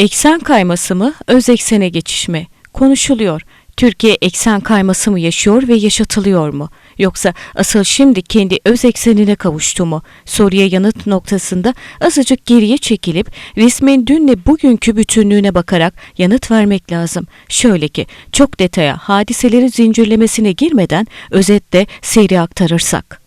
Eksen kayması mı, öz eksene geçiş mi? Konuşuluyor. Türkiye eksen kayması mı yaşıyor ve yaşatılıyor mu? Yoksa asıl şimdi kendi öz eksenine kavuştu mu? Soruya yanıt noktasında azıcık geriye çekilip resmin dünle bugünkü bütünlüğüne bakarak yanıt vermek lazım. Şöyle ki çok detaya hadiseleri zincirlemesine girmeden özetle seyri aktarırsak.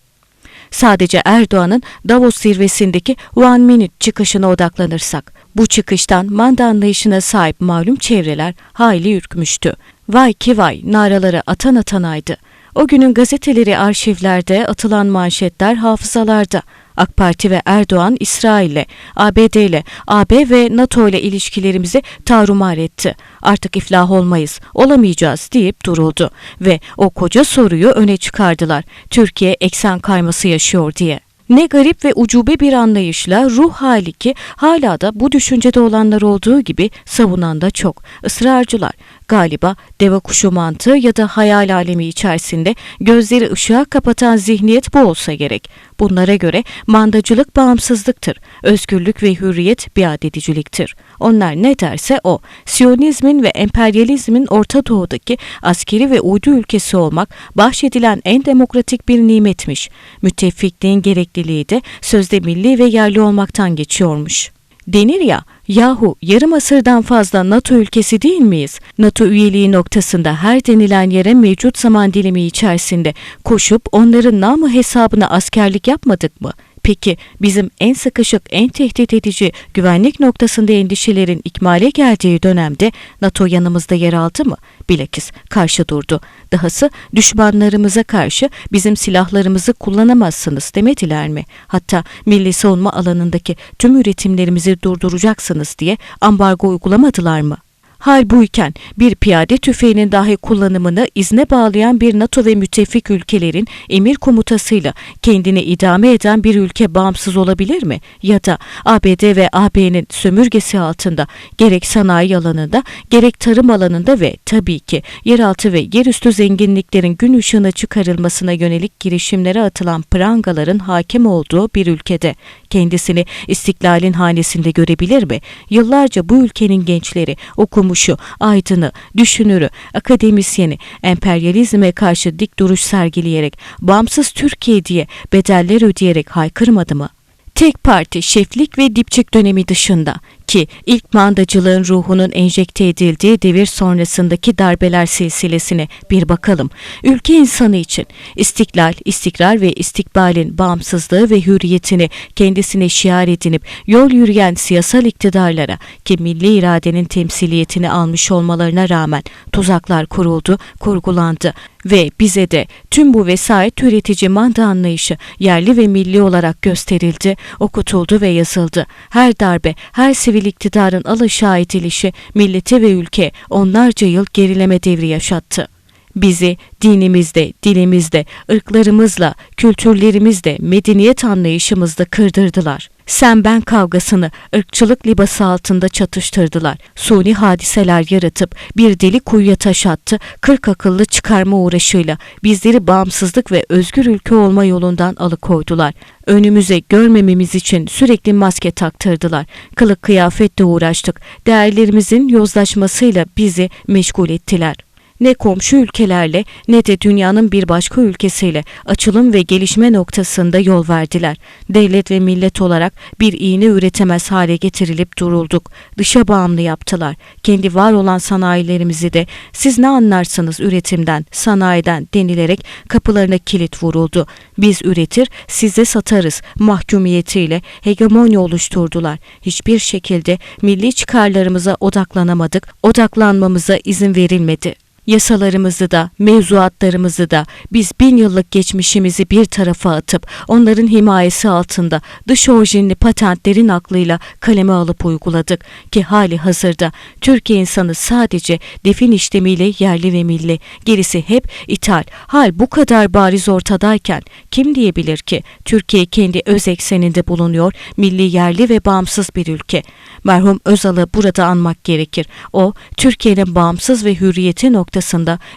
Sadece Erdoğan'ın Davos zirvesindeki One Minute çıkışına odaklanırsak, bu çıkıştan manda anlayışına sahip malum çevreler hayli ürkmüştü. Vay ki vay naraları atan atanaydı. O günün gazeteleri arşivlerde atılan manşetler hafızalarda. AK Parti ve Erdoğan İsrail'le, ABD'le, AB ve NATO ile ilişkilerimizi tarumar etti. Artık iflah olmayız, olamayacağız deyip duruldu ve o koca soruyu öne çıkardılar. Türkiye eksen kayması yaşıyor diye. Ne garip ve ucube bir anlayışla ruh hali ki hala da bu düşüncede olanlar olduğu gibi savunan da çok. Israrcılar galiba deva kuşu mantığı ya da hayal alemi içerisinde gözleri ışığa kapatan zihniyet bu olsa gerek. Bunlara göre mandacılık bağımsızlıktır, özgürlük ve hürriyet biat ediciliktir. Onlar ne derse o. Siyonizmin ve emperyalizmin Orta Doğu'daki askeri ve uydu ülkesi olmak bahşedilen en demokratik bir nimetmiş. Müttefikliğin gerekliliği de sözde milli ve yerli olmaktan geçiyormuş. Denir ya, yahu yarım asırdan fazla NATO ülkesi değil miyiz? NATO üyeliği noktasında her denilen yere mevcut zaman dilimi içerisinde koşup onların namı hesabına askerlik yapmadık mı? Peki bizim en sıkışık, en tehdit edici güvenlik noktasında endişelerin ikmale geldiği dönemde NATO yanımızda yer aldı mı? Bilakis karşı durdu. Dahası düşmanlarımıza karşı bizim silahlarımızı kullanamazsınız demediler mi? Hatta milli savunma alanındaki tüm üretimlerimizi durduracaksınız diye ambargo uygulamadılar mı? Hal buyken bir piyade tüfeğinin dahi kullanımını izne bağlayan bir NATO ve müttefik ülkelerin emir komutasıyla kendini idame eden bir ülke bağımsız olabilir mi? Ya da ABD ve AB'nin sömürgesi altında gerek sanayi alanında gerek tarım alanında ve tabii ki yeraltı ve yerüstü zenginliklerin gün ışığına çıkarılmasına yönelik girişimlere atılan prangaların hakim olduğu bir ülkede kendisini istiklalin hanesinde görebilir mi? Yıllarca bu ülkenin gençleri okumuş okumuşu, aydını, düşünürü, akademisyeni, emperyalizme karşı dik duruş sergileyerek, bağımsız Türkiye diye bedeller ödeyerek haykırmadı mı? Tek parti şeflik ve dipçik dönemi dışında ki ilk mandacılığın ruhunun enjekte edildiği devir sonrasındaki darbeler silsilesine bir bakalım. Ülke insanı için istiklal, istikrar ve istikbalin bağımsızlığı ve hürriyetini kendisine şiar edinip yol yürüyen siyasal iktidarlara ki milli iradenin temsiliyetini almış olmalarına rağmen tuzaklar kuruldu, kurgulandı ve bize de tüm bu vesayet üretici manda anlayışı yerli ve milli olarak gösterildi, okutuldu ve yazıldı. Her darbe, her sivil iktidarın alaşağı edilişi millete ve ülke onlarca yıl gerileme devri yaşattı. Bizi dinimizde, dilimizde, ırklarımızla, kültürlerimizle, medeniyet anlayışımızda kırdırdılar. Sen ben kavgasını ırkçılık libası altında çatıştırdılar. Suni hadiseler yaratıp bir deli kuyuya taş attı, kırk akıllı çıkarma uğraşıyla bizleri bağımsızlık ve özgür ülke olma yolundan alıkoydular. Önümüze görmememiz için sürekli maske taktırdılar. Kılık kıyafetle uğraştık. Değerlerimizin yozlaşmasıyla bizi meşgul ettiler ne komşu ülkelerle ne de dünyanın bir başka ülkesiyle açılım ve gelişme noktasında yol verdiler. Devlet ve millet olarak bir iğne üretemez hale getirilip durulduk. Dışa bağımlı yaptılar. Kendi var olan sanayilerimizi de siz ne anlarsınız üretimden, sanayiden denilerek kapılarına kilit vuruldu. Biz üretir, size satarız mahkumiyetiyle hegemonya oluşturdular. Hiçbir şekilde milli çıkarlarımıza odaklanamadık, odaklanmamıza izin verilmedi. Yasalarımızı da, mevzuatlarımızı da biz bin yıllık geçmişimizi bir tarafa atıp onların himayesi altında dış orijinli patentlerin aklıyla kaleme alıp uyguladık ki hali hazırda Türkiye insanı sadece defin işlemiyle yerli ve milli, gerisi hep ithal. Hal bu kadar bariz ortadayken kim diyebilir ki Türkiye kendi öz ekseninde bulunuyor, milli yerli ve bağımsız bir ülke. Merhum Özal'ı burada anmak gerekir. O, Türkiye'nin bağımsız ve hürriyeti noktasında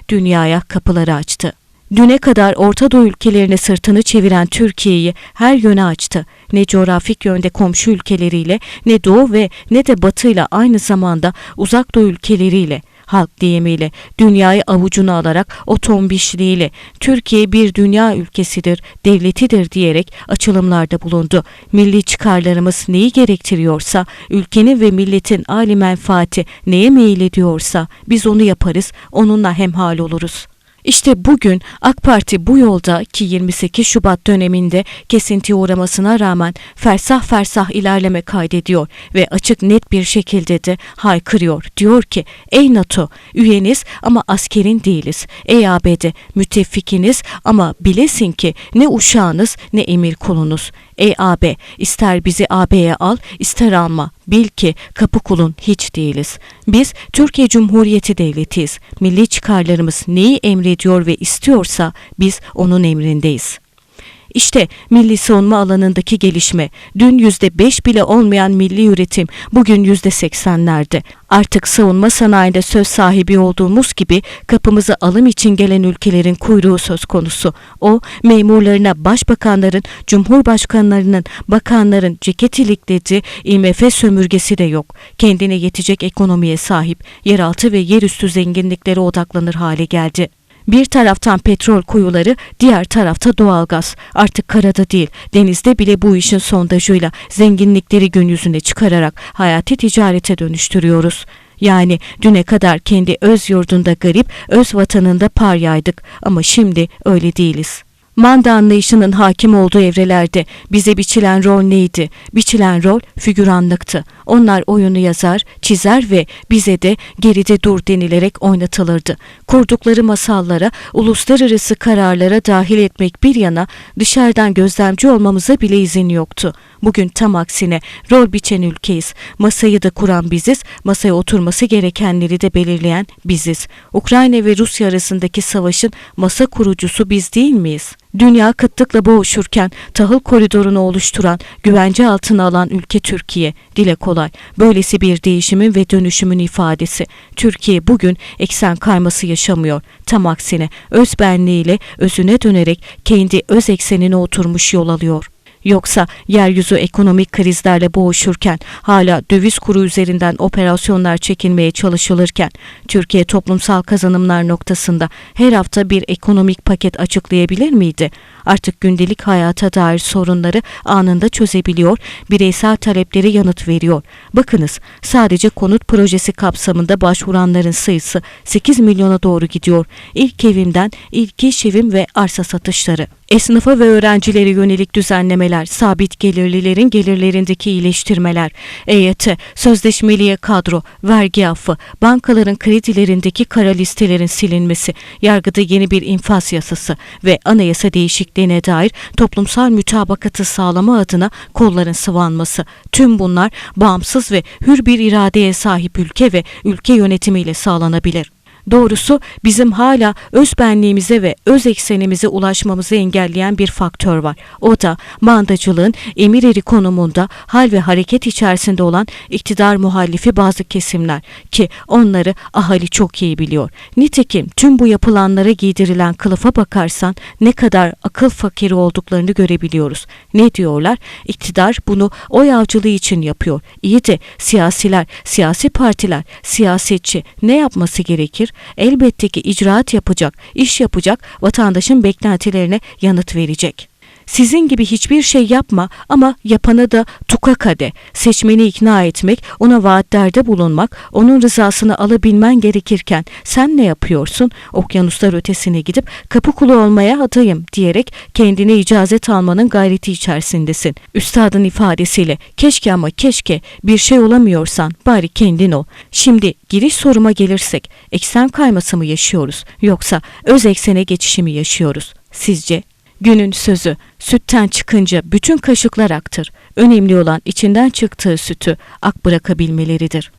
dünyaya kapıları açtı. Düne kadar Orta Doğu ülkelerine sırtını çeviren Türkiye'yi her yöne açtı. Ne coğrafik yönde komşu ülkeleriyle, ne Doğu ve ne de Batı ile aynı zamanda Uzak Doğu ülkeleriyle halk deyimiyle, dünyayı avucuna alarak o tombişliğiyle Türkiye bir dünya ülkesidir, devletidir diyerek açılımlarda bulundu. Milli çıkarlarımız neyi gerektiriyorsa, ülkenin ve milletin âli menfaati neye meyil ediyorsa biz onu yaparız, onunla hemhal oluruz. İşte bugün AK Parti bu yolda ki 28 Şubat döneminde kesintiye uğramasına rağmen fersah fersah ilerleme kaydediyor ve açık net bir şekilde de haykırıyor. Diyor ki ey NATO üyeniz ama askerin değiliz. Ey ABD müttefikiniz ama bilesin ki ne uşağınız ne emir kulunuz. Ey AB ister bizi AB'ye al ister alma. Bil ki kapı kulun hiç değiliz. Biz Türkiye Cumhuriyeti Devletiyiz. Milli çıkarlarımız neyi emrediyor ve istiyorsa biz onun emrindeyiz. İşte milli savunma alanındaki gelişme. Dün yüzde beş bile olmayan milli üretim bugün yüzde seksenlerde. Artık savunma sanayinde söz sahibi olduğumuz gibi kapımıza alım için gelen ülkelerin kuyruğu söz konusu. O memurlarına başbakanların, cumhurbaşkanlarının, bakanların ceket iliklediği IMF sömürgesi de yok. Kendine yetecek ekonomiye sahip, yeraltı ve yerüstü zenginliklere odaklanır hale geldi. Bir taraftan petrol kuyuları, diğer tarafta doğalgaz. Artık karada değil, denizde bile bu işin sondajıyla zenginlikleri gün yüzüne çıkararak hayati ticarete dönüştürüyoruz. Yani düne kadar kendi öz yurdunda garip, öz vatanında paryaydık ama şimdi öyle değiliz. Manda anlayışının hakim olduğu evrelerde bize biçilen rol neydi? Biçilen rol figüranlıktı. Onlar oyunu yazar, çizer ve bize de geride dur denilerek oynatılırdı. Kurdukları masallara, uluslararası kararlara dahil etmek bir yana dışarıdan gözlemci olmamıza bile izin yoktu. Bugün tam aksine rol biçen ülkeyiz. Masayı da kuran biziz, masaya oturması gerekenleri de belirleyen biziz. Ukrayna ve Rusya arasındaki savaşın masa kurucusu biz değil miyiz? Dünya kıtlıkla boğuşurken tahıl koridorunu oluşturan, güvence altına alan ülke Türkiye. Dile kolay. Böylesi bir değişimin ve dönüşümün ifadesi. Türkiye bugün eksen kayması yaşamıyor. Tam aksine öz benliğiyle özüne dönerek kendi öz eksenine oturmuş yol alıyor. Yoksa yeryüzü ekonomik krizlerle boğuşurken, hala döviz kuru üzerinden operasyonlar çekilmeye çalışılırken, Türkiye toplumsal kazanımlar noktasında her hafta bir ekonomik paket açıklayabilir miydi? Artık gündelik hayata dair sorunları anında çözebiliyor, bireysel talepleri yanıt veriyor. Bakınız, sadece konut projesi kapsamında başvuranların sayısı 8 milyona doğru gidiyor. İlk evimden ilk iş evim ve arsa satışları. Esnafa ve öğrencilere yönelik düzenlemeler, sabit gelirlilerin gelirlerindeki iyileştirmeler, EYT, sözleşmeliye kadro, vergi affı, bankaların kredilerindeki kara listelerin silinmesi, yargıda yeni bir infaz yasası ve anayasa değişikliğine dair toplumsal mütabakatı sağlama adına kolların sıvanması. Tüm bunlar bağımsız ve hür bir iradeye sahip ülke ve ülke yönetimiyle sağlanabilir. Doğrusu bizim hala öz benliğimize ve öz eksenimize ulaşmamızı engelleyen bir faktör var. O da mandacılığın emir eri konumunda hal ve hareket içerisinde olan iktidar muhallifi bazı kesimler ki onları ahali çok iyi biliyor. Nitekim tüm bu yapılanlara giydirilen kılıfa bakarsan ne kadar akıl fakiri olduklarını görebiliyoruz. Ne diyorlar? İktidar bunu oy avcılığı için yapıyor. İyi de siyasiler, siyasi partiler, siyasetçi ne yapması gerekir? Elbette ki icraat yapacak, iş yapacak, vatandaşın beklentilerine yanıt verecek. Sizin gibi hiçbir şey yapma ama yapana da tukakade, seçmeni ikna etmek, ona vaatlerde bulunmak, onun rızasını alabilmen gerekirken sen ne yapıyorsun? Okyanuslar ötesine gidip kapı kulu olmaya adayım diyerek kendine icazet almanın gayreti içerisindesin. Üstadın ifadesiyle keşke ama keşke bir şey olamıyorsan bari kendin ol. Şimdi giriş soruma gelirsek eksen kayması mı yaşıyoruz yoksa öz eksene geçişi mi yaşıyoruz? Sizce Günün sözü, sütten çıkınca bütün kaşıklar aktır. Önemli olan içinden çıktığı sütü ak bırakabilmeleridir.